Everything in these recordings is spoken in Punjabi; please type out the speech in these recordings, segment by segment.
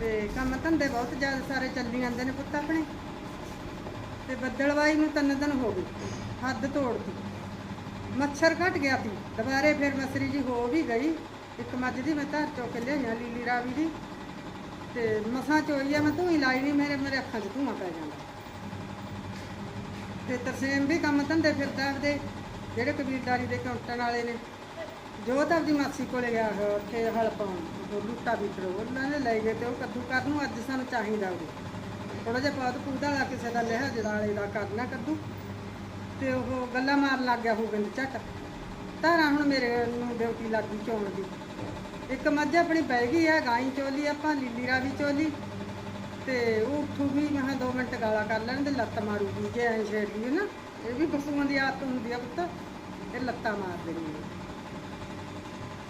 ਤੇ ਕੰਮ ਧੰਦੇ ਬਹੁਤ ਜ਼ਿਆਦਾ ਸਾਰੇ ਚੱਲੀ ਜਾਂਦੇ ਨੇ ਪੁੱਤ ਆਪਣੇ। ਤੇ ਬੱਦਲਵਾਈ ਨੂੰ ਤਿੰਨ ਦਿਨ ਹੋ ਗਏ, ਹੱਦ ਤੋੜਦੀ ਮੱਛਰ ਘਟ ਗਿਆ ਸੀ, ਦੁਬਾਰੇ ਫਿਰ ਮਸਰੀ ਜੀ ਹੋ ਵੀ ਗਈ। ਇੱਕ ਮੱਝ ਦੀ ਮੈਂ ਧਾਰ ਚੋ ਕੇ ਲਿਆਈਆਂ ਲੀਲੀ ਰਾਵੀ ਦੀ। ਤੇ ਮਸਾਂ ਚੋਈ ਆ, ਮੈਂ ਧੂਈ ਲਾਈ ਨਹੀਂ ਮੇਰੇ ਮੇਰੇ ਅੱਖਾਂ 'ਚ ਧੂਆਂ ਪੈ ਜਾਂਦਾ। ਤੇ ਤਰਸੇਮ ਵੀ ਕੰਮ ਧੰਦੇ ਫਿਰਦਾ ਆਪਦੇ, ਜਿਹੜੇ ਕਬੀਲਦਾਰੀ ਦੇ ਕਾਊਂਟਰ ਵਾਲੇ ਨੇ। ਜੋ ਤਾਂ ਆਪਦੀ ਮਾਸੀ ਕੋਲੇ ਗਿਆ ਹੋਇਆ ਉੱਥੇ ਹਲ ਪਾਉਣ, ਉਹ ਲੁੱਟਾ ਵਿਚਰ ਉਹਨਾਂ ਨੇ ਲੈ ਗਏ ਤੇ ਉਹ ਕੱਦੂ ਕਰਨ ਨੂੰ ਅੱਜ ਸਾਨੂੰ ਚਾਹੀਦਾ ਉਹ ਥੋੜਾ ਜਿਹਾ ਪਾਤ ਪੂਦਾ ਲਾ ਕਿਸੇ ਦਾ ਲਿਆ ਜੜਾਲੇ ਦਾ ਕਰਨਾ ਕੱਦੂ। ਤੇ ਉਹ ਗੱਲਾਂ ਮਾਰਨ ਲੱਗ ਗਿਆ ਹੋਗਿੰਦ ਝੱਟ। ਧਾਰਾਂ ਹੁਣ ਮੇਰੇ ਨੂੰ ਡਿਊਟੀ ਲੱਗ ਗਈ ਚੋਣ ਦੀ। ਇੱਕ ਮੱਝ ਆਪਣੀ ਬਹਿ ਗਈ ਹੈ ਗਾਈ ਚੋਲੀ ਆਪਾਂ, ਲੀਲੀ ਰਾਵੀ ਚੋਲੀ। ਤੇ ਉਹ ਉੱਠੂਗੀ, ਮੈਂ ਕਿਹਾ 2 ਮਿੰਟ ਗਾਲਾ ਕਰ ਲੈਣ ਤੇ ਲੱਤ ਮਾਰੂਗੀ, ਜੇ ਐਂ ਛੇੜਦੀ ਨਾ, ਇਹ ਵੀ ਪਸ਼ੂਆਂ ਦੀ ਆਦਤ ਹੁੰਦੀ ਆ ਪੁੱਤ। ਇਹ ਲੱਤਾਂ ਮਾਰ ਦੇਣੀ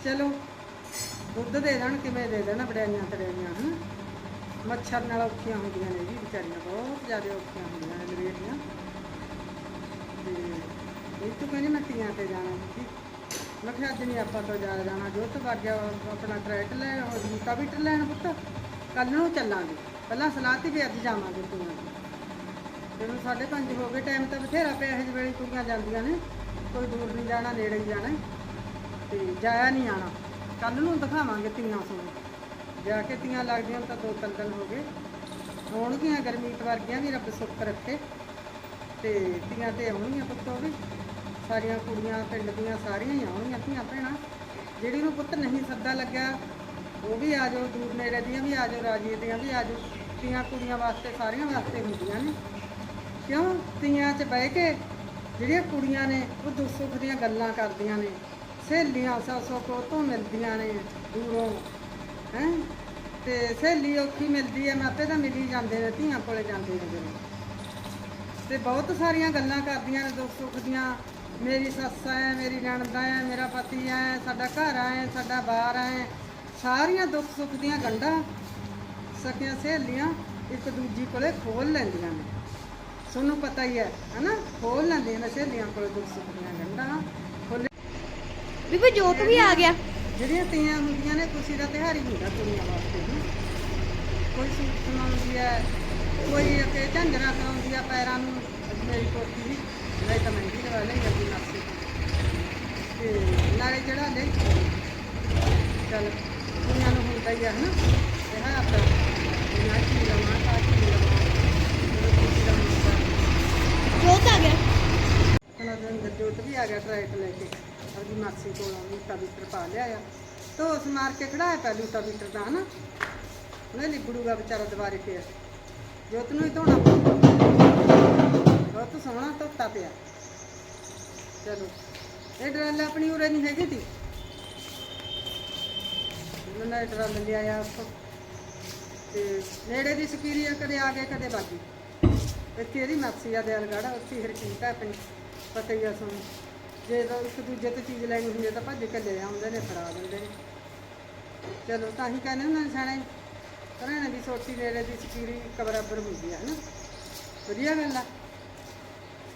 ਚਲੋ, ਦੁੱਧ ਦੇ ਦੇਣ, ਕਿਵੇਂ ਦੇ ਦੇਣ ਬੜਿਆਈਆਂ ਤੜਿਆਈਆਂ, ਹਨ? ਮੱਛਰ ਨਾਲ ਔਖੀਆਂ ਹੁੰਦੀਆਂ ਨੇ ਜੀ, ਵਿਚਾਰੀਆਂ ਬਹੁਤ ਜ਼ਿਆਦਾ ਔਖੀਆਂ ਹੁੰਦੀਆਂ ਨੇ ਲਵੇਟੀਆਂ ਤੇ ਇਹ ਤੋਂ ਕਹਿੰਦੀ ਮੈਂ ਤੀਆਂ ਤੇ ਜਾਣਾ ਸੀ ਮੈਂ ਕਿਹਾ ਅੱਜ ਨਹੀਂ ਆਪਾਂ ਤੋਂ ਜਾ ਜਾਣਾ, ਜੋ ਤੋਂ ਵਗ ਗਿਆ, ਆਪਣਾ ਟਰੈਕ ਲੈ, ਉਹ ਜੂਤਾ ਵੀ ਟਰ ਲੈਣ ਪੁੱਤ। ਕੱਲ ਨੂੰ ਚੱਲਾਂਗੇ। ਪਹਿਲਾਂ ਸਲਾਹ ਤੀ ਵੀ ਅੱਜ ਜਾਵਾਂਗੇ ਤੂੰ। ਜਦੋਂ ਸਾਢੇ ਪੰਜ ਹੋ ਗਏ ਟਾਈਮ ਤਾਂ ਬਥੇਰਾ ਪਿਆ, ਇਹ ਵੇਲੇ ਕੁੜੀਆਂ ਜਾਂਦੀਆਂ ਨੇ? ਕੋਈ ਦੂਰ ਨਹੀਂ ਜਾਣਾ, ਨੇੜੇ ਹੀ ਜਾਣਾ। ਤੇ ਜਾਇਆ ਨਹੀਂ ਆਣਾ ਕੱਲ ਨੂੰ ਦਿਖਾਵਾਂਗੇ ਤੀਆਂ ਸੋਨੂੰ ਜਾ ਕੇ ਤੀਆਂ ਲੱਗਦੀਆਂ ਤਾਂ ਦੋ ਤਿੰਨ ਦਿਨ ਹੋ ਗਏ। ਆਉਣਗੀਆਂ ਗਰਮੀਤ ਵਰਗੀਆਂ ਵੀ ਰੱਬ ਸੁੱਖ ਰੱਖੇ। ਤੇ ਤੀਆਂ ਤੇ ਆਉਣਗੀਆਂ ਪੁੱਤ ਵੀ। ਸਾਰੀਆਂ ਕੁੜੀਆਂ ਪਿੰਡ ਦੀਆਂ ਸਾਰੀਆਂ ਹੀ ਆਉਣਗੀਆਂ ਧੀਆਂ ਭੈਣਾਂ। ਜਿਹੜੀ ਨੂੰ ਪੁੱਤ ਨਹੀਂ ਸੱਦਾ ਲੱਗਿਆ, ਉਹ ਵੀ ਆ ਜਾਓ, ਦੂਰ ਨੇੜੇ ਦੀਆਂ ਵੀ ਆ ਜਾਓ ਰਾਜੀਏ ਦੀਆਂ ਵੀ ਆ ਜਾਓ। ਤੀਆਂ ਕੁੜੀਆਂ ਵਾਸਤੇ, ਸਾਰੀਆਂ ਵਾਸਤੇ ਹੁੰਦੀਆਂ ਨੇ। ਕਿਉਂ? ਤੀਆਂ 'ਚ ਬਹਿ ਕੇ ਜਿਹੜੀਆਂ ਕੁੜੀਆਂ ਨੇ, ਉਹ ਦੁੱਖ ਸੁੱਖ ਦੀਆਂ ਗੱਲਾਂ ਕਰਦੀਆਂ ਨੇ। ਸਹੇਲੀਆਂ ਸੌ ਸੌ ਕੋ ਤੋਂ ਮਿਲਦੀਆਂ ਨੇ ਦੂਰੋਂ, ਹੈ? ਤੇ ਸਹੇਲੀ ਔਖੀ ਮਿਲਦੀ ਹੈ ਮਾਪੇ ਤਾਂ ਮਿਲ ਹੀ ਜਾਂਦੇ ਨੇ, ਧੀਆਂ ਕੋਲੇ ਜਾਂਦੇ ਨੇ ਜਦੋਂ। ਤੇ ਬਹੁਤ ਸਾਰੀਆਂ ਗੱਲਾਂ ਕਰਦੀਆਂ ਨੇ, ਦੁੱਖ ਸੁੱਖ ਦੀਆਂ। ਮੇਰੀ ਸੱਸ ਹੈ ਮੇਰੀ ਨਣਦ ਹੈ ਮੇਰਾ ਪਤੀ ਹੈ ਸਾਡਾ ਘਰ ਹੈ ਸਾਡਾ ਬਾਹਰ ਹੈ ਸਾਰੀਆਂ ਦੁੱਖ ਸੁੱਖ ਦੀਆਂ ਗੰਢਾਂ ਸਕੀਆਂ ਸਹੇਲੀਆਂ ਇੱਕ ਦੂਜੀ ਕੋਲੇ ਖੋਲ ਲੈਂਦੀਆਂ ਨੇ। ਤੁਹਾਨੂੰ ਪਤਾ ਹੀ ਹੈ ਹਨਾ? ਖੋਲ ਲੈਂਦੀਆਂ ਨੇ ਸਹੇਲੀਆਂ ਕੋਲੇ ਦੁੱਖ ਸੁੱਖ ਦੀਆਂ। ਬੀਬੀ ਜੋਤ ਵੀ ਆ ਗਿਆ। ਜਿਹੜੀਆਂ ਤੀਆਂ ਹੁੰਦੀਆਂ ਨੇ ਖੁਸ਼ੀ ਦਾ ਤਿਉਹਾਰ ਹੀ ਹੁੰਦਾ ਕੁੜੀਆਂ ਵਾਸਤੇ ਵੀ। ਕੋਈ ਸੂਟ ਸੁਣਾਉਂਦੀ ਹੈ ਕੋਈ ਅੱਗੇ ਝਾਂਜਰਾਂ ਕਰਾਉਂਦੀ ਆ ਪੈਰਾਂ ਨੂੰ ਮੇਰੀ ਕੋਠੀ ਵੀ ਨਹੀਂ ਤਾਂ ਮਹਿੰਦੀ ਲਵਾ ਲਈ ਆਪਣੀ ਨਾਸੀ ਤੇ ਨਾਲੇ ਜਿਹੜਾ ਲੈ ਚੱਲ ਕੁੜੀਆਂ ਨੂੰ ਹੁੰਦਾ ਹੀ ਆ ਹਨਾ? ਇਹ ਹੈ ਆਪਣਾ ਨਾ ਕੀ ਲਵਾਂ ਕਾ ਕੀ ਲਵਾਂ ਦਾ ਜੋਤ ਆ ਗਿਆ। ਦੇ ਅੰਦਰ ਜੋਤ ਵੀ ਆ ਗਿਆ ਟਰੈਕ ਲੈ ਕੇ। ਉਹਦੀ ਮਾਸੀ ਕੋਲ ਲੂਟਾ ਬੀਟਰ ਪਾ ਲਿਆ ਆ। ਧੋਸ ਮਾਰ ਕੇ ਖੜਾਇਆ ਪਿਆ ਲੂਟਾ ਦਾ ਹਨਾ ਉਹਨੇ ਲਿਬੜੂਗਾ ਵਿਚਾਰਾ ਦੁਬਾਰੇ ਪਿਆ ਜੋਤ ਨੂੰ ਹੀ ਧੋਣਾ ਬਹੁਤ ਸੋਹਣਾ ਧੋਤਾ ਪਿਆ। ਚਲੋ, ਇਹ ਡਰਲ ਆਪਣੀ ਉਰੇ ਨਹੀਂ ਹੈਗੀ ਤੀ। ਉਹਨਾਂ ਨੇ ਡਰਲ ਲਿਆਇਆ ਉੱਥੋਂ। ਤੇ ਨੇੜੇ ਦੀ ਸਕੀਰੀ ਕਦੇ ਆ ਗਏ, ਕਦੇ ਬਾਗੀ ਇੱਥੇ ਇਹਦੀ ਮਾਸੀ ਆ ਦਿਆਲਗੜ੍ਹ, ਉੱਥੇ ਹਰਕੀਤ ਹੈ ਆਪਣੀ ਪਤਾ ਹੀ ਆ ਸਾਨੂੰ ਜੇ ਤਾਂ ਇੱਕ ਦੂਜੇ ਤੋਂ ਚੀਜ਼ ਲੈਣੀ ਹੁੰਦੀ ਹੈ ਤਾਂ ਭੱਜ ਕੇ ਲੈ ਆਉਂਦੇ ਨੇ ਫੜਾ ਦਿੰਦੇ ਨੇ। ਚਲੋ ਤਾਂ ਹੀ ਕਹਿੰਦੇ ਹੁੰਦੇ ਨੇ ਸਿਆਣੇ ਘਰਾਣੇ ਦੀ ਸੋਟੀ ਨੇੜੇ ਦੀ ਸਕੀਰੀ ਇੱਕ ਬਰਾਬਰ ਹੁੰਦੀ ਹੈ ਨਾ ਵਧੀਆ ਗੱਲ ਆ।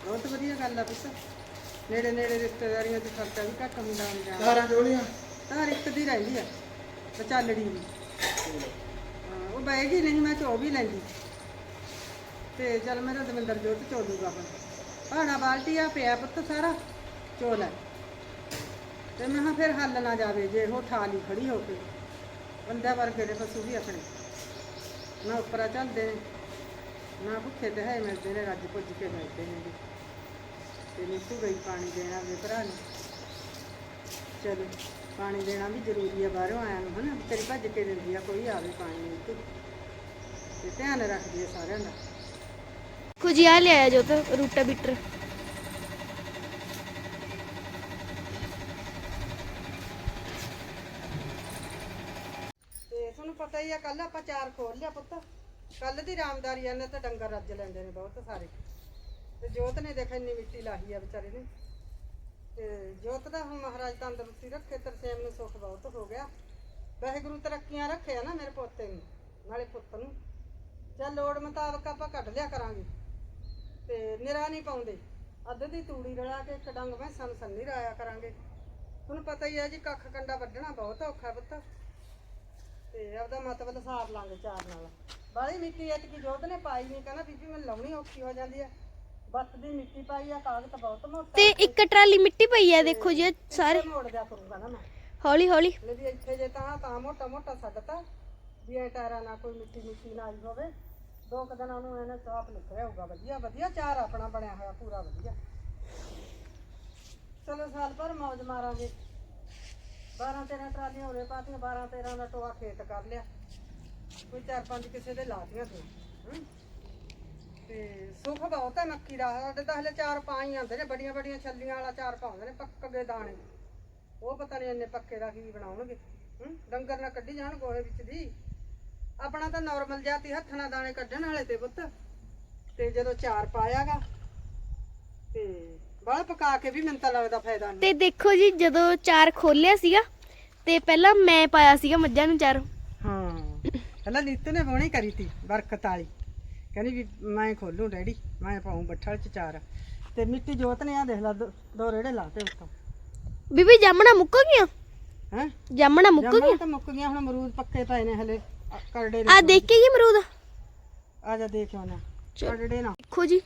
ਬਹੁਤ ਵਧੀਆ ਗੱਲ ਆ ਪੁੱਤ। ਨੇੜੇ ਨੇੜੇ ਰਿਸ਼ਤੇਦਾਰੀਆਂ 'ਚ ਖਰਚਾ ਵੀ ਘੱਟ ਹੁੰਦਾ ਹੁੰਦਾ ਕਾਰਾਂ ਜੋਲੀਆਂ ਤਾਂ ਇੱਕ ਦੀ ਰਹਿੰਦੀ ਆ ਵਿਚਾਲੜੀ ਵੀ ਹਾਂ, ਉਹ ਬੈਗੀ ਨਹੀਂ ਮੈਂ ਚੋ ਵੀ ਲੈਂਦੀ। ਤੇ ਚੱਲ ਮੇਰਾ ਦਵਿੰਦਰ ਜੋਤ ਚੋ ਦੂਗਾ ਹੁਣ ਭਾੜਾ ਬਾਲਟੀ ਆ ਪਿਆ ਪੁੱਤ ਸਾਰਾ। ਚੋ ਲੈ ਤੇ ਮੈਂ ਕਿਹਾ ਫਿਰ ਹੱਲ ਨਾ ਜਾਵੇ ਜੇ ਉਹ ਠਾਲੀ ਖੜੀ ਹੋ ਕੇ ਬੰਦਿਆਂ ਵਰਗੇ ਦੇ ਪਸ਼ੂ ਵੀ ਆਪਣੇ ਨਾ ਉੱਪਰਾਂ ਚੱਲਦੇ ਨੇ ਨਾ ਭੁੱਖੇ ਤੇ ਹੈ ਮਿਲਦੇ ਨੇ ਰੱਜ ਪੁੱਜ ਕੇ ਮਿਲਦੇ ਨੇ ਜੀ ਤੇ ਨੀਤੂ ਗਈ ਪਾਣੀ ਦੇਣਾ ਆਪਣੇ ਭਰਾ ਨੂੰ ਚਲੋ ਪਾਣੀ ਦੇਣਾ ਵੀ ਜ਼ਰੂਰੀ ਹੈ ਬਾਹਰੋਂ ਆਇਆ ਨੂੰ ਹਨਾ ਤੇਰੀ ਭੱਜ ਕੇ ਦਿੰਦੀ ਆ ਕੋਈ ਆਵੇ ਪਾਣੀ ਨੀਤੂ ਤੇ ਧਿਆਨ ਰੱਖਦੀ ਆ ਸਾਰਿਆਂ ਦਾ ਕੁਝ ਆ ਲਿਆਇਆ ਜੋਤ ਰੂਟਾ ਬਿਟਰ ਤੇ ਤੁਹਾਨੂੰ ਪਤਾ ਹੀ ਆ ਕੱਲ ਆਪਾਂ ਚਾਰ ਖੋਲ ਲਿਆ ਪੁੱਤ। ਕੱਲ ਦੀ ਰਾਮਦਾਰੀ ਆ ਨੇ ਤਾਂ ਡੰਗਰ ਰੱਜ ਲੈਂਦੇ ਨੇ ਬਹੁਤ ਸਾਰੇ। ਤੇ ਜੋਤ ਨੇ ਦੇਖ ਇੰਨੀ ਮਿੱਟੀ ਲਾਹੀ ਆ ਵਿਚਾਰੇ ਨੇ। ਤੇ ਜੋਤ ਦਾ ਹੁਣ ਮਹਾਰਾਜ ਤੰਦਰੁਸਤੀ ਰੱਖੇ ਤਰਸੇਮ ਨੂੰ ਸੁੱਖ ਬਹੁਤ ਹੋ ਗਿਆ। ਵਾਹਿਗੁਰੂ ਤਰੱਕੀਆਂ ਰੱਖੇ ਆ ਨਾ ਮੇਰੇ ਪੋਤੇ ਨੂੰ, ਨਾਲੇ ਪੁੱਤ ਨੂੰ। ਚੱਲ ਲੋੜ ਮੁਤਾਬਕ ਆਪਾਂ ਕੱਢ ਲਿਆ ਕਰਾਂਗੇ। ਤੇ ਨਿਰਾ ਨਹੀਂ ਪਾਉਂਦੇ। ਅੱਧ ਦੀ ਤੂੜੀ ਰਲਾ ਕੇ ਇੱਕ ਡੰਗ ਮੈਂ ਨੂੰ ਸੰਨੀ ਰਾਇਆ ਕਰਾਂਗੇ। ਤੁਹਾਨੂੰ ਪਤਾ ਹੀ ਹੈ ਜੀ, ਕੱਖ ਕੰਡਾ ਵੱਢਣਾ ਬਹੁਤ ਔਖਾ ਪੁੱਤ। ਤੇ ਆਪਦਾ ਮਤਲਬ ਹਿਸਾਬ ਲਾਂਗੇ ਚਾਰ ਨਾਲ। ਬਾਲੀ ਮਿੱਟੀ ਐਤਕੀ ਜੋਤ ਨੇ ਪਾਈ ਨਹੀਂ ਕਹਿੰਦਾ ਬੀਬੀ ਮੈਨੂੰ ਲਾਉਣੀ ਔਖੀ ਹੋ ਜਾਂਦੀ ਹੈ ਬੱਤ ਦੀ ਮਿੱਟੀ ਪਾਈ ਆ ਕਾਗਜ਼ ਬਹੁਤ ਮੋਟਾ। ਤੇ ਇੱਕ ਟਰਾਲੀ ਮਿੱਟੀ ਪਈ ਆ ਦੇਖੋ ਜੀ ਸਾਰੇ ਸਾਰੇ। ਮੋੜ ਦਿਆ ਕਰੂੰਗਾ ਨਾ ਮੈਂ। ਹੌਲੀ ਹੌਲੀ। ਵੀ ਇੱਥੇ ਜੇ ਤਾਂ ਤਾਂ ਮੋਟਾ ਮੋਟਾ ਛੱਡਤਾ ਵੀ ਇਹ ਟਾਇਰਾਂ ਨਾਲ ਕੋਈ ਮਿੱਟੀ ਮਿੱਟੀ ਨਾ ਆਈ ਹੋਵੇ। ਦੋ ਕੁ ਦਿਨਾਂ ਨੂੰ ਇਹਨੇ ਸਾਫ਼ ਨਿਕਲਿਆ ਹੋਊਗਾ। ਵਧੀਆ ਵਧੀਆ ਚਾਰ ਆਪਣਾ ਬਣਿਆ ਹੋਇਆ ਪੂਰਾ ਵਧੀਆ। ਚਲੋ ਸਾਲ ਭਰ ਮੌਜ ਮਾਰਾਂਗੇ। 12 13 ਟਰਾਲੀਆਂ ਹੋਰੇ ਪਾਤੀਆਂ 12 13 ਦਾ ਟੋਆ ਖੇਤ ਕਰ ਲਿਆ। ਕੋਈ ਚਾਰ ਪੰਜ ਕਿਸੇ ਦੇ ਲਾਤੀਆਂ ਤੂੰ ਹਮ? ਤੇ ਸੁੱਖ ਬਹੁਤ ਹੈ ਮੱਕੀ ਦਾ, ਸਾਡੇ ਤਾਂ ਹਲੇ ਚਾਰ ਪਾ ਹੀ ਆਉਂਦੇ ਨੇ, ਬੜੀਆਂ ਬੜੀਆਂ ਛੱਲੀਆਂ ਵਾਲਾ ਚਾਰ ਪਾਉਂਦੇ ਨੇ, ਪੱਕ ਗਏ ਦਾਣੇ। ਉਹ ਪਤਾ ਨਹੀਂ ਇੰਨੇ ਪੱਕੇ ਦਾ ਕੀ ਬਣਾਉਣਗੇ। ਹਮ? ਡੰਗਰ ਨਾ ਕੱਢੀ ਜਾਣ ਗੋਹੇ ਵਿੱਚ ਦੀ। ਆਪਣਾ ਤਾਂ ਨਾਰਮਲ ਜਾਤੀ ਹੱਥ ਨਾਲ ਦਾਣੇ ਕੱਢਣ ਵਾਲੇ ਤੇ ਪੁੱਤ। ਤੇ ਜਦੋਂ ਚਾਰ ਪਾਇਆਗਾ, ਤੇ ਬਾਹਲਾ ਪਕਾ ਕੇ ਵੀ ਮੈਨੂੰ ਤਾਂ ਲੱਗਦਾ ਫਾਇਦਾ ਨਹੀਂ। ਤੇ ਦੇਖੋ ਜੀ ਜਦੋਂ ਚਾਰ ਖੋਲਿਆ ਸੀਗਾ ਤੇ ਪਹਿਲਾਂ ਮੈਂ ਪਾਇਆ ਸੀਗਾ ਮੱਝਾਂ ਨੂੰ ਚਾਰ। ਹਾਂ ਪਹਿਲਾਂ ਨੀਤੂ ਨੇ ਬੋਣੀ ਕਰੀ ਤੀ ਬਰਕਤ ਵਾਲੀ। ਕਹਿੰਦੀ ਵੀ ਮੈਂ ਖੋਲੂ ਡੈਡੀ ਮੈਂ ਪਾਉਂ ਬੱਠਲ ਚ ਚਾਰ। ਤੇ ਮਿੱਟੀ ਜੋਤ ਨੇ ਆ ਦੇਖ ਲਾ ਦੋ- ਦੋ ਰੇੜੇ ਲਾਤੇ ਉੱਤੋਂ। ਬੀਬੀ ਜਾਮਣਾ ਮੁੱਕ ਗਈਆਂ? ਹੈ? ਜਾਮਣਾ ਮੁੱਕ ਗਈਆਂ? ਤਾਂ ਮੁੱਕ ਗਿਆ ਹੁਣ ਅਮਰੂਦ ਪੱਕੇ ਪਏ ਨੇ ਹਲੇ ਕਰੜੇ ਆ ਨੇ ਦੇਖ ਕੇ ਜੀ ਅਮਰੂਦ? ਆ ਜਾ ਦੇਖ ਆਉਣਾ ਚਲ। ਕਰੜੇ ਨਾ। ਦੇਖੋ ਜੀ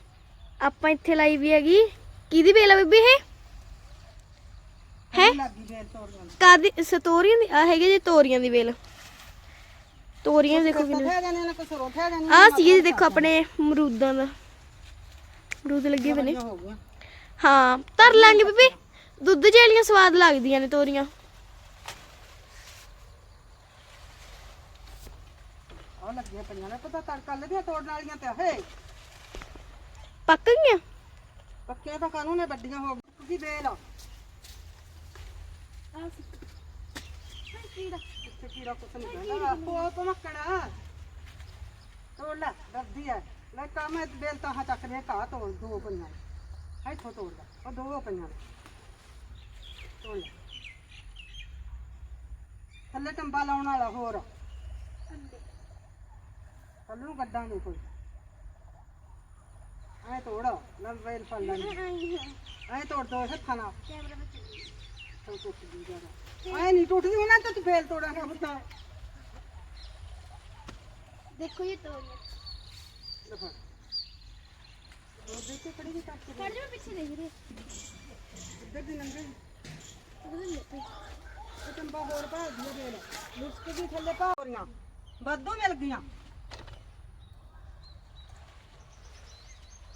ਆਪਾਂ ਇੱਥੇ ਲਾਈ ਵੀ ਹੈਗੀ। ਕਿਹਦੀ ਵੇਲ ਆ ਬੀਬੀ ਇਹ? ਹੈ? ਕਾਦੀ ਸਤੋਰੀਆਂ ਦੀ। ਆ ਹੈਗੇ ਜੀ ਤੋਰੀਆਂ ਦੀ ਵੇਲ। ਤੋਰੀਆਂ ਦੇਖੋ ਕਿੰਨੇ ਆ ਸੀ ਜੀ ਦੇਖੋ ਆਪਣੇ ਅਮਰੂਦਾਂ ਦਾ। ਅਮਰੂਦ ਲੱਗੇ ਹੋਏ ਨੇ। ਹੋ ਧਰ ਲਾਂਗੇ ਬੀਬੀ। ਦੁੱਧ ਜਿਹੜੀਆਂ ਸਵਾਦ ਲੱਗਦੀਆਂ ਨੇ ਤੋਰੀਆਂ। ਆ ਲੱਗੀਆਂ ਪਈਆਂ ਨੇ ਪਤਾ ਤੜਕਾ ਲੱਗਿਆ ਤੋੜਨ ਵਾਲੀਆਂ ਤੇ ਹੇ। ਪੱਕ ਗਈਆਂ? ਪੱਕੀਆਂ ਤਾਂ ਕਾਨੂੰਨ ਨੇ ਵੱਡੀਆਂ ਹੋ ਗਈਆਂ? ਕੀ ਵੇਲ ਆ ਇੱਥੇ ਕੀੜਾ ਕੁਛ ਨਹੀਂ ਕਹਿੰਦਾ ਆਪੋ ਤੋੜ ਲੈ ਡਰਦੀ ਐ। ਲੈ ਕੰਮ ਇਹ ਬੇਲ ਤਾਂ ਹਾਂ ਚੱਕ ਦੇ ਘਾਹ ਤੋੜ ਦੋ ਪਈਆਂ। ਨੇ। ਇੱਥੋਂ ਤੋੜ ਲੈ ਉਹ ਦੋ ਨੇ। ਤੋੜ ਲੈ। ਥੱਲੇ ਟੰਬਾ ਲਾਉਣ ਵਾਲਾ ਹੋਰ। ਥੱਲੇ ਨੂੰ ਕੋਈ। ਐ ਤੋੜ ਲੈ ਵੇਲ ਫੜ ਲੈਣੀ ਐ ਤੋੜ ਦੋ ਹੱਥਾਂ ਨਾਲ ਤਾਂ ਟੁੱਟ ਜੂ ਜ਼ਿਆਦਾ ਐ ਨਹੀਂ ਟੁੱਟਦੀ ਉਹਨਾਂ ਤਾਂ ਤੂੰ ਫੇਲ ਤੋੜਾਂਗਾ ਹੁੰਦਾ ਦੇਖੋ ਇਹ ਤੋਰੀਆਂ ਲੈ ਫੜ ਉਹ ਦੇਖ ਕੇ ਖੜੀ ਵੀ ਕੱਟ ਕੇ ਫੜ ਜਾ ਪਿੱਛੇ ਦੇਖ ਰਹੀ ਇੱਧਰ ਦੀ ਨੰਗੇ ਇਹ ਟੰਬਾ ਹੋਰ ਪਾ ਦਿਓ ਵੇਲ ਲੁਸਕ ਦੀ ਥੱਲੇ ਪਾ ਹੋਰੀਆਂ ਵਾਧੂ ਮਿਲ ਗਈਆਂ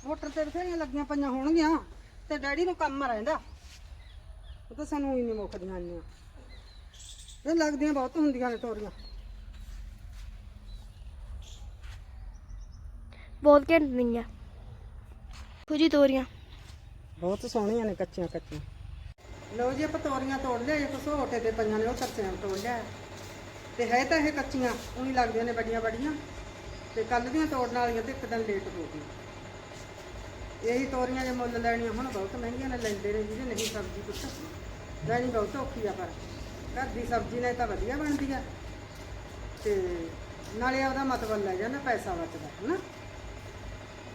ਮੋਟਰ ਤੇ ਬਥੇਰੀਆਂ ਲੱਗੀਆਂ ਪਈਆਂ ਹੋਣਗੀਆਂ ਤੇ ਡੈਡੀ ਨੂੰ ਕੰਮ ਰਹਿੰਦਾ। ਉਹ ਤਾਂ ਸਾਨੂੰ ਹੀ ਨਹੀਂ ਮੁੱਕਦੀਆਂ ਇੰਨੀਆਂ। ਇਹ ਲੱਗਦੀਆਂ ਬਹੁਤ ਹੁੰਦੀਆਂ ਨੇ ਤੋਰੀਆਂ। ਬਹੁਤ ਘੈਂਟ ਨਹੀਂਆਂ ਦੇਖੋ ਜੀ ਤੋਰੀਆਂ। ਬਹੁਤ ਸੋਹਣੀਆਂ ਨੇ ਕੱਚੀਆਂ ਕੱਚੀਆਂ। ਲਓ ਜੀ ਆਪਾਂ ਤੋਰੀਆਂ ਤੋੜ ਲਿਆ ਇੱਕ ਸੋਟੇ ਤੇ ਪਈਆਂ ਨੇ ਉਹ ਕੱਚੀਆਂ ਤੋੜ ਲਿਆ ਤੇ ਹੈ ਤਾਂ ਇਹ ਕੱਚੀਆਂ ਉਹੀ ਲੱਗਦੀਆਂ ਨੇ ਵੱਡੀਆਂ ਵੱਡੀਆਂ ਤੇ ਕੱਲ ਦੀਆਂ ਤੋੜਨ ਵਾਲੀਆਂ ਤੇ ਇੱਕ ਦਿਨ ਲੇਟ ਹੋ ਗਈ ਇਹੀ ਤੋਰੀਆਂ ਜੇ ਮੁੱਲ ਲੈਣੀਆਂ ਹੁਣ ਬਹੁਤ ਮਹਿੰਗੀਆਂ ਨੇ, ਲੈਂਦੇ ਨੇ ਜਿਹਦੇ ਨਹੀਂ ਸਬਜ਼ੀ ਪੁੱਤ। ਲੈਣੀ ਬਹੁਤ ਔਖੀ ਆ ਪਰ। ਘਰ ਦੀ ਸਬਜ਼ੀ ਨਾਲ ਤਾਂ ਵਧੀਆ ਬਣਦੀ ਆ। ਤੇ ਨਾਲੇ ਆਪਦਾ ਮਤਲਬ ਲੈ ਜਾਂਦਾ, ਪੈਸਾ ਬਚਦਾ, ਹਨਾ?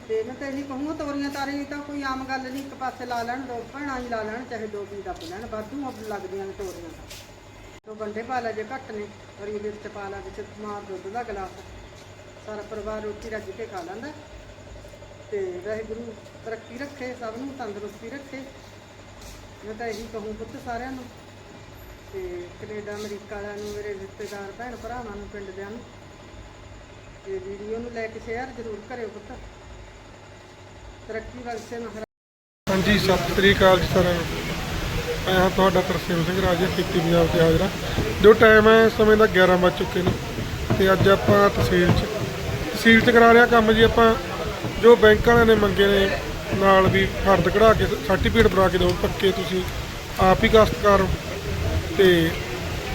ਤੇ ਮੈਂ ਤਾਂ ਇਹੀ ਕਹੂੰਗਾ, ਤੋਰੀਆਂ ਤਾਰੀ ਤਾਂ ਕੋਈ ਆਮ ਗੱਲ ਨਹੀਂ, ਇੱਕ ਪਾਸੇ ਲਾ ਲੈਣ, ਦੋ ਭੈਣਾਂ ਹੀ ਲਾ ਲੈਣ, ਚਾਹੇ ਦੋ ਵੀ ਦੱਬ ਲੈਣ, ਵਾਧੂ ਲੱਗਦੀਆਂ ਨੇ ਤੋਰੀਆਂ ਤਾਂ ਦੋ ਗੰਡੇ ਪਾ ਲਾ ਜੇ ਘੱਟ ਨੇ, ਹਰੀ ਮਿਰਚ ਪਾ ਲਾ, ਵਿੱਚ ਮਾਂ ਦੁੱਧ ਦਾ ਗਲਾਸ, ਸਾਰਾ ਪਰਿਵਾਰ ਰੋਟੀ ਰੱਜ ਕੇ ਖਾ ਲੈਂਦਾ। ਤੇ ਵਾਹਿਗੁਰੂ ਤਰੱਕੀ ਰੱਖੇ, ਸਭ ਨੂੰ ਤੰਦਰੁਸਤੀ ਰੱਖੇ। ਮੈਂ ਤਾਂ ਇਹੀ ਕਹੂੰ ਪੁੱਤ ਸਾਰਿਆਂ ਨੂੰ ਤੇ ਕੈਨੇਡਾ, ਅਮਰੀਕਾ ਵਾਲਿਆਂ ਨੂੰ, ਮੇਰੇ ਰਿਸ਼ਤੇਦਾਰ, ਭੈਣ ਭਰਾਵਾਂ ਨੂੰ ਪਿੰਡ ਦਿਆਂ ਨੂੰ। ਤੇ ਵੀਡੀਓ ਨੂੰ ਲੈ ਕੇ ਸ਼ੇਅਰ ਜ਼ਰੂਰ ਕਰਿਓ ਪੁੱਤ। ਤਰੱਕੀ ਬਖਸ਼ੇ ਮਹਾਰਾਜ। ਹਾਂਜੀ, ਸਤਿ ਸ੍ਰੀ ਅਕਾਲ ਜੀ ਸਾਰਿਆਂ ਨੂੰ। ਮੈਂ ਹਾਂ ਤੁਹਾਡਾ ਤਰਸੇਮ ਸਿੰਘ, ਰਾਜੇ ਕੀਤੀ ਪੰਜਾਬ ਤੇ ਹਾਜ਼ਰਾ ਜੋ ਟਾਈਮ ਹੈ ਇਸ ਸਮੇਂ ਦਾ 11 ਵੱਜ ਚੁੱਕੇ ਨੇ। ਤੇ ਅੱਜ ਆਪਾਂ ਤਹਿਸੀਲ 'ਚ ਤਹਿਸੀਲ 'ਚ ਕਰਾ ਰਿਹਾ ਕੰਮ ਜੀ ਆਪਾਂ। ਜੋ ਬੈਂਕ ਵਾਲਿਆਂ ਨੇ ਮੰਗੇ ਨੇ ਨਾਲ ਵੀ ਫਰਦ ਕਢਾ ਕੇ ਸਰਟੀਫਿਕੇਟ ਬਣਾ ਕੇ ਦਿਓ, ਪੱਕੇ ਤੁਸੀਂ ਆਪ ਹੀ ਕਾਸ਼ਤਕਾਰ ਹੋ ਤੇ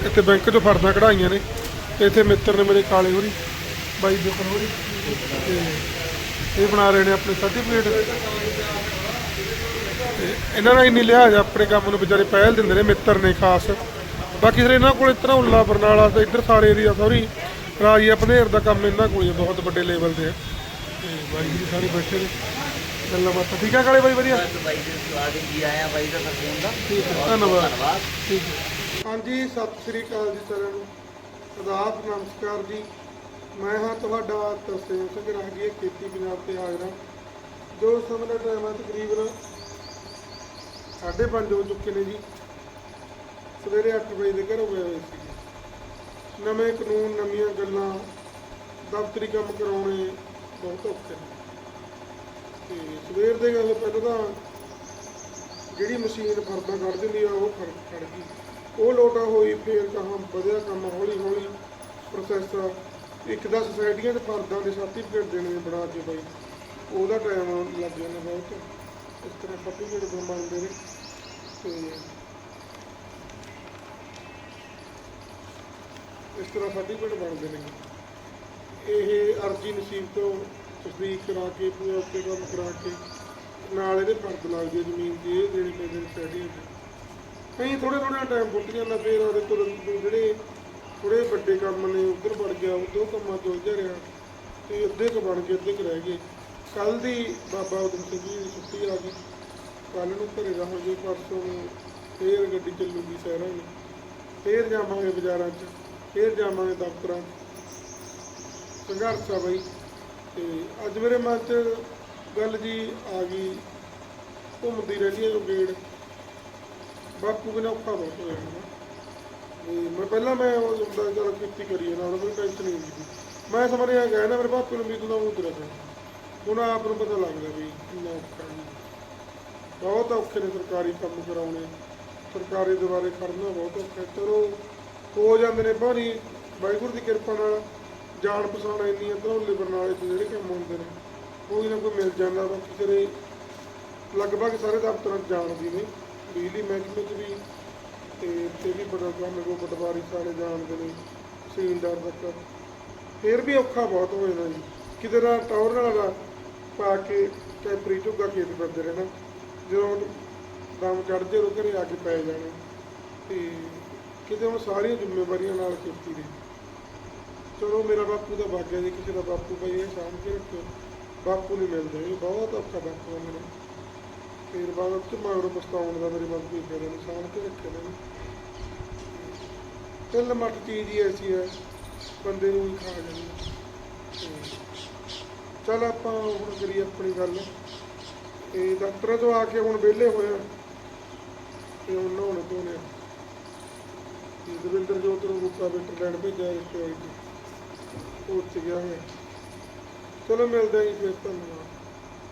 ਇੱਥੇ ਬੈਂਕ 'ਚੋਂ ਫਰਦਾਂ ਕਢਾਈਆਂ ਨੇ। ਤੇ ਇੱਥੇ ਮਿੱਤਰ ਨੇ ਮੇਰੇ ਕਾਲੇ ਹੋਰੀ, ਬਾਈ ਜੋਕਰ ਹੋਰੀ। ਤੇ ਇਹ ਬਣਾ ਰਹੇ ਨੇ ਆਪਣੇ ਸਰਟੀਫਿਕੇਟ ਤੇ ਇਹਨਾਂ ਨਾਲ ਇੰਨੀ ਲਿਹਾਜ਼ ਆ, ਆਪਣੇ ਕੰਮ ਨੂੰ ਵਿਚਾਰੇ ਪਹਿਲ ਦਿੰਦੇ ਨੇ ਮਿੱਤਰ ਨੇ ਖਾਸ। ਬਾਕੀ ਫਿਰ ਇਹਨਾਂ ਕੋਲ ਇਤਨਾ ਉੱਲਾ ਬਰਨਾਲਾ ਤੇ ਇੱਧਰ ਸਾਰੇ ਏਰੀਆ ਸੌਰੀ ਰਾਜੀਆ ਆਪਣੇਰ ਦਾ ਕੰਮ ਇਹਨਾਂ ਕੋਲ ਬਹੁਤ ਵੱਡੇ ਲੈਵਲ ਤੇ। ਹੈ ਤੇ ਬਾਈ ਜੀ ਸਾਰੇ ਬੈਠੇ ਨੇ। ਗੱਲਾਂ ਬਾਤਾਂ ਠੀਕ ਆ ਕਾਲੇ ਬਾਈ ਵਧੀਆ? ਬਾਈ ਦੇ ਸਵਾਦ ਜੀ ਆਇਆ ਬਾਈ ਦਾ ਸਰਸੇਮ ਦਾ। ਠੀਕ ਹੈ ਧੰਨਵਾਦ। ਧੰਨਵਾਦ। ਠੀਕ ਹੈ ਹਾਂਜੀ ਸਤਿ ਸ੍ਰੀ ਅਕਾਲ ਜੀ ਸਾਰਿਆਂ ਨੂੰ। ਆਦਾਬ ਨਮਸਕਾਰ ਜੀ। ਮੈਂ ਹਾਂ ਤੁਹਾਡਾ ਤਰਸੇਮ ਸਿੰਘ ਰਾਗੀ ਖੇਤੀ ਪੰਜਾਬ ਤੇ ਹਾਜ਼ਰ ਜੋ ਸਮੇਂ ਦਾ ਟਾਈਮ ਹੈ ਤਕਰੀਬਨ 5:30 ਹੋ ਚੁੱਕੇ ਨੇ ਜੀ। ਸਵੇਰੇ 8 ਵਜੇ ਦੇ ਘਰੋਂ ਗਏ ਹੋਏ ਸੀ ਨਵੇਂ ਕਾਨੂੰਨ ਨਵੀਆਂ ਗੱਲਾਂ ਦਫ਼ਤਰੀ ਕੰਮ ਕਰਾਉਣੇ ਬਹੁਤ ਔਖੇ ਨੇ ਤੇ ਸਵੇਰ ਦੇ ਗੱਲ ਪਹਿਲਾਂ ਤਾਂ ਜਿਹੜੀ ਮਸ਼ੀਨ ਫਰਦਾ ਕੱਢ ਦਿੰਦੀ ਆ, ਉਹ ਫੜ ਖੜ ਗਈ। ਉਹ ਲੋਟਾ ਹੋਈ, ਫੇਰ ਕਹਾਂ ਵਧਿਆ ਕੰਮ ਹੌਲੀ ਹੌਲੀ ਪ੍ਰੋਸੈਸ ਇੱਕ ਦਾ ਸੋਸਾਇਟੀਆਂ ਦੇ ਫਰਦਾਂ ਦੇ ਸਰਟੀਫਿਕੇਟ ਦੇਣੇ ਨੇ ਬਣਾ ਕੇ ਬਾਈ। ਉਹਦਾ ਟਾਈਮ ਲੱਗ ਜਾਂਦਾ ਬਹੁਤ। ਇਸ ਤਰ੍ਹਾਂ ਸਰਟੀਫਿਕੇਟ ਬਣਾਉਂਦੇ ਨੇ। ਤੇ ਇਸ ਤਰ੍ਹਾਂ ਸਰਟੀਫਿਕੇਟ ਬਣਦੇ ਨੇ। ਇਹ ਅਰਜੀ ਨਸੀਬ ਤੋਂ ਤਸਦੀਕ ਕਰਾ ਕੇ ਪੂਰਾ ਉੱਤੇ ਕੰਮ ਕਰਾ ਕੇ ਨਾਲ ਇਹਦੇ ਫਰਦ ਲੱਗਦੀ ਹੈ ਜ਼ਮੀਨ ਦੀ ਇਹ ਦੇਣੀ ਪੈਂਦੀ ਨੇ ਸਟੱਡੀ ਕਈ ਥੋੜੇ ਥੋੜਾ ਟਾਈਮ ਫੁੱਟ ਜਾਂਦਾ ਫੇਰ ਉਹਦੇ ਤੋਂ ਜਿਹੜੇ ਥੋੜੇ ਵੱਡੇ ਕੰਮ ਨੇ ਉਧਰ ਵੜ ਗਿਆ ਉਦੋਂ ਕੰਮਾਂ ਤੋਂ ਉਲਝਿਆ ਰਿਹਾ ਤੇ ਅੱਧੇ ਕੁ ਬਣ ਗਏ ਅੱਧੇ ਕੁ ਰਹਿ ਗਏ। ਕੱਲ ਦੀ ਬਾਬਾ ਉਦਮ ਸਿੰਘ ਜੀ ਦੀ ਛੁੱਟੀ ਆ ਗਈ। ਕੱਲ ਨੂੰ ਘਰੇ ਰਹੋ ਜੇ ਪਰਸੋਂ ਨੂੰ ਫੇਰ ਗੱਡੀ ਚੱਲੂਗੀ ਸ਼ਹਿਰਾਂ ਨੂੰ ਫੇਰ ਜਾਵਾਂਗੇ ਬਾਜ਼ਾਰਾਂ 'ਚ, ਫੇਰ ਜਾਵਾਂਗੇ ਦਫ਼ਤਰਾਂ 'ਚ। ਸੰਘਰਸ਼ ਆ ਬਈ। ਤੇ ਅੱਜ ਮੇਰੇ ਮਨ 'ਚ ਗੱਲ ਜੀ ਆ ਗਈ, ਘੁੰਮਦੀ ਰਹਿੰਦੀ ਹੈ ਜੋ ਗੇੜ। ਬਾਪੂ ਬਿਨਾਂ ਔਖਾ ਬਹੁਤ ਹੋਇਆ ਨਾ ਤੇ ਮੈਂ ਪਹਿਲਾਂ ਮੈਂ ਉਹ ਹੁੰਦਾ ਚਲ ਕੀਤੀ ਕਰੀਏ ਨਾਲ ਮੈਨੂੰ ਟੈਨਸ਼ਨ ਨਹੀਂ ਹੁੰਦੀ ਮੈਂ ਸਮਝ ਰਿਹਾ ਗਿਆ ਨਾ ਮੇਰੇ ਬਾਪੂ ਨੂੰ ਵੀ ਤੂੰ ਨਾ ਉਤਰਿਆ ਪਿਆ ਹੁਣ ਆਪ ਨੂੰ ਪਤਾ ਲੱਗਦਾ ਵੀ ਕਿੰਨਾ ਔਖਾ ਹੈ ਬਹੁਤ ਔਖੇ ਨੇ ਸਰਕਾਰੀ ਕੰਮ ਕਰਾਉਣੇ। ਸਰਕਾਰੀ ਦੁਆਰੇ ਖੜਨਾ ਬਹੁਤ ਔਖਾ। ਚਲੋ, ਹੋ ਜਾਂਦੇ ਨੇ ਭਾਰੀ ਵਾਹਿਗੁਰੂ ਦੀ ਕਿਰਪਾ ਨਾਲ ਜਾਣ ਪਛਾਣ ਇੰਨੀ ਹੈ ਧਰੋਲੇ ਬਰਨਾਲੇ 'ਚ ਜਿਹੜੇ ਕੰਮ ਹੁੰਦੇ ਨੇ, ਕੋਈ ਨਾ ਕੋਈ ਮਿਲ ਜਾਂਦਾ ਬਾਕੀ ਤੇਰੇ ਲਗਭਗ ਸਾਰੇ ਦਫ਼ਤਰਾਂ 'ਚ ਜਾਣਦੇ ਨੇ, ਬਿਜਲੀ ਮਹਿਕਮੇ 'ਚ ਵੀ, ਤੇ ਇੱਥੇ ਵੀ ਬੜਾ ਕੰਮ ਕੋ ਪਟਵਾਰੀ ਸਾਰੇ ਜਾਣਦੇ ਨੇ ਤਹਿਸੀਲਦਾਰ ਤੱਕ। ਫਿਰ ਵੀ ਔਖਾ ਬਹੁਤ ਹੋ ਜਾਂਦਾ ਜੀ। ਕਿਤੇ ਨਾ ਟੌਰ ਨਾਲ ਦਾ ਪਾ ਕੇ ਕੈਪਰੀ ਝੁੱਗਾ ਖੇਤ ਫਿਰਦੇ ਰਹਿਣਾ, ਜਦੋਂ ਦਮ ਚੜ ਜੇ ਉਹ ਘਰੇ ਆ ਕੇ ਪੈ ਜਾਣੇ। ਤੇ ਕਿਤੇ ਹੁਣ ਸਾਰੀਆਂ ਜ਼ਿੰਮੇਵਾਰੀਆਂ ਨਾਲ ਖੇਤੀ ਦੇ ਚਲੋ ਮੇਰਾ ਬਾਪੂ ਦਾ ਭਾਗਿਆ ਜੀ ਕਿਸੇ ਦਾ ਬਾਪੂ ਭਾਈ ਇਹ ਸਾਂਭ ਕੇ ਰੱਖਿਓ ਬਾਪੂ ਨਹੀਂ ਮਿਲਦੇ, ਇਹ ਬਹੁਤ ਔਖਾ ਬਾਪੂ ਆ ਮੇਰਾ। ਫਿਰ ਬਾਅਦ ਵਿੱਚ ਮਗਰੋਂ ਪਛਤਾਉਣ ਦਾ ਮੇਰੇ ਮਨ ਕੋਈ ਫੇਰ ਨਹੀਂ ਸਾਂਭ ਕੇ ਰੱਖੇ ਨੇ। ਕੱਲ ਮੱਟ ਚੀਜ਼ ਹੀ ਐਸੀ ਹੈ, ਬੰਦੇ ਨੂੰ ਹੀ ਖਾ ਜਾਂਦੀ ਹੈ। ਚੱਲ ਆਪਾਂ ਹੁਣ ਕਰੀਏ ਆਪਣੀ ਗੱਲ। ਇਹ ਡਾਕਟਰਾਂ ਤੋਂ ਆ ਕੇ ਹੁਣ ਵਿਹਲੇ ਹੋਏ ਆ। ਤੇ ਹੁਣ ਨਹਾਉਣੇ ਧੋਣੇ ਆ। ਦਵਿੰਦਰ ਜੋਤ ਨੂੰ ਰੂਪਾ ਬਿੱਟਰ ਲੈਣ ਭੇਜਿਆ ਇਸ ਤੋਂ ਉਹ ਗਿਆ ਹੋਇਆ ਚਲੋ ਮਿਲਦੇ ਹਾਂ ਜੀ ਫਿਰ ਧੰਨਵਾਦ